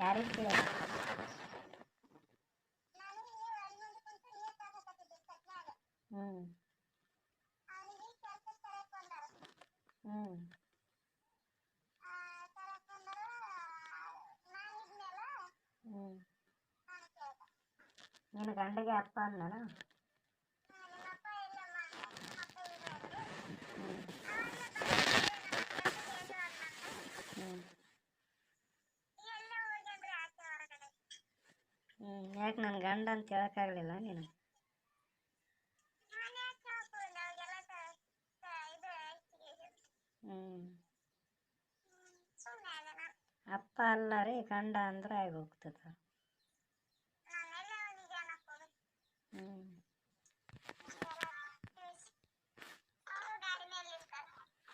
அரைக்கல నేను గంటకి వేస్తాను నేను ಯಾಕೆ ನನ್ನ ಗಂಡ ಅಂತ ಹೇಳೋಕ್ಕಾಗಲಿಲ್ಲ ನೀನು? ಅಪ್ಪ ಅಲ್ಲ ರೀ, ಗಂಡ ಅಂದ್ರೆ ಆಗಿ ಹೋಗ್ತದ ಹ್ಞೂ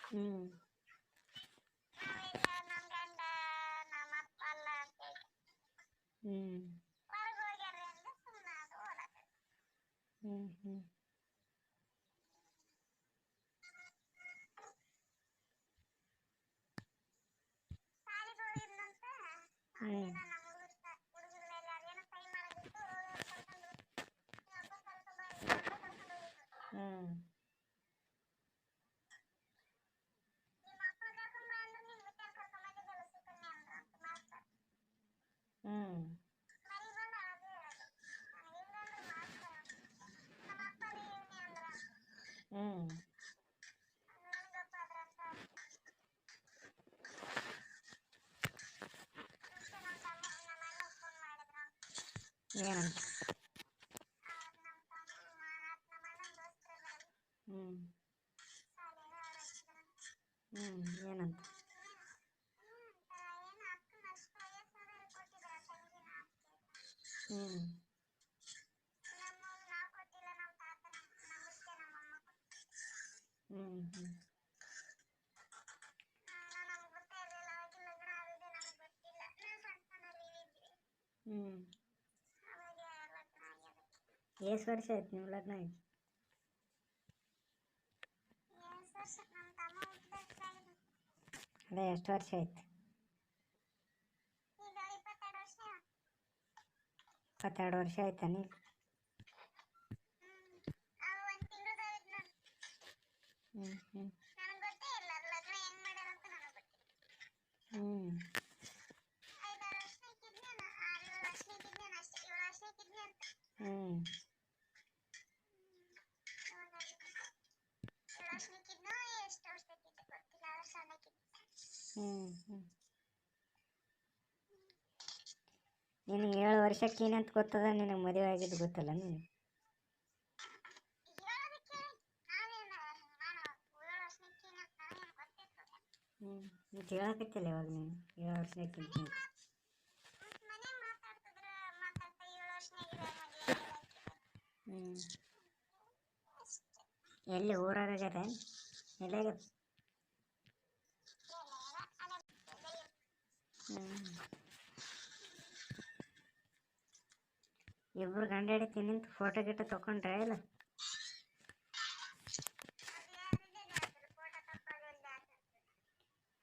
ಹ್ಞೂ ಹ್ಞೂ 嗯。ಏನಂತ ಹ್ಞೂ ಹ್ಞೂ ಏನಂತ? ಹ್ಞೂ ಹ್ಞೂ ಹ್ಞೂ ಹ್ಞೂ ಎಷ್ಟು ವರ್ಷ ಆಯ್ತು ನೀವು ಲಗ್ನ ಆಗಿ? ಎಷ್ಟು ವರ್ಷ ಆಯ್ತು? ಇಪ್ಪತ್ತೆರಡು ವರ್ಷ ಆಯ್ತಾ ನೀವು ಹ್ಞೂ ಹ್ಞೂ ಹ್ಞೂ ಹ್ಞೂ ಹ್ಞೂ ಹ್ಞೂ ನಿನಗೆ ಏಳು ವರ್ಷಕ್ಕೆ ಏನಂತ ಗೊತ್ತದ? ನಿನಗೆ ಮದುವೆ ಆಗಿದ್ದು ಗೊತ್ತಲ್ಲ ನೀನು ಹ್ಞೂ ಹೇಳಕತ್ತಿಲ್ಲ ಇವಾಗ ನೀನು. ಏಳು ವರ್ಷಕ್ಕಿಂತ ಎಲ್ಲಿ ಊರಾಗ ಎಲ್ಲ ಹ್ಞೂ ಇಬ್ರು ಗಂಡ ಹಿಡಿತಿ ನಿಂತು ಫೋಟೋ ಗಿಟ ತಕೊಂಡ್ರೆ ಇಲ್ಲ?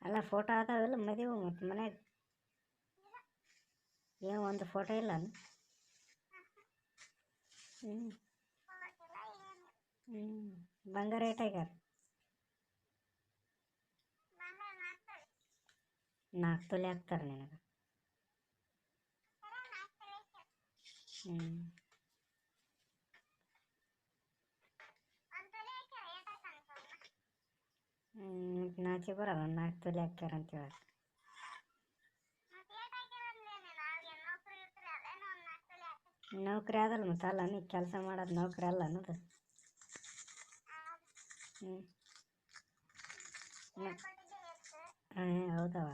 ಅಲ್ಲ ಫೋಟೋ ಅದಾವಿಲ್ಲ ಮದುವೆ ಮತ್ತು ಮನ್ಯಾಗ? ಏನು ಒಂದು ಫೋಟೋ ಇಲ್ಲ ಹ್ಞೂ ಹ್ಞೂ ಬಂಗಾರ ರೇಟ್ ನಾಲ್ಕು ತೊಲೆ ಹಾಕ್ತಾರೆ ನಿನಗೆ. ಹ್ಞೂ ನಾಚಿ ಬರಲ್ಲ ನಾಲ್ಕು ತೊಲೆ ಹಾಕ್ಯಾರ ಅಂತ ಹೇಳಿ ನೌಕರಿ ಅದಲ್ಲ ಮತ್ತೆ ಅಲ್ಲ, ನೀ ಕೆಲಸ ಮಾಡೋದು ನೌಕರಿ ಅಲ್ಲ ಅನ್ನೋದು. ಹ್ಞೂ ಹಾಂ ಹೌದವ.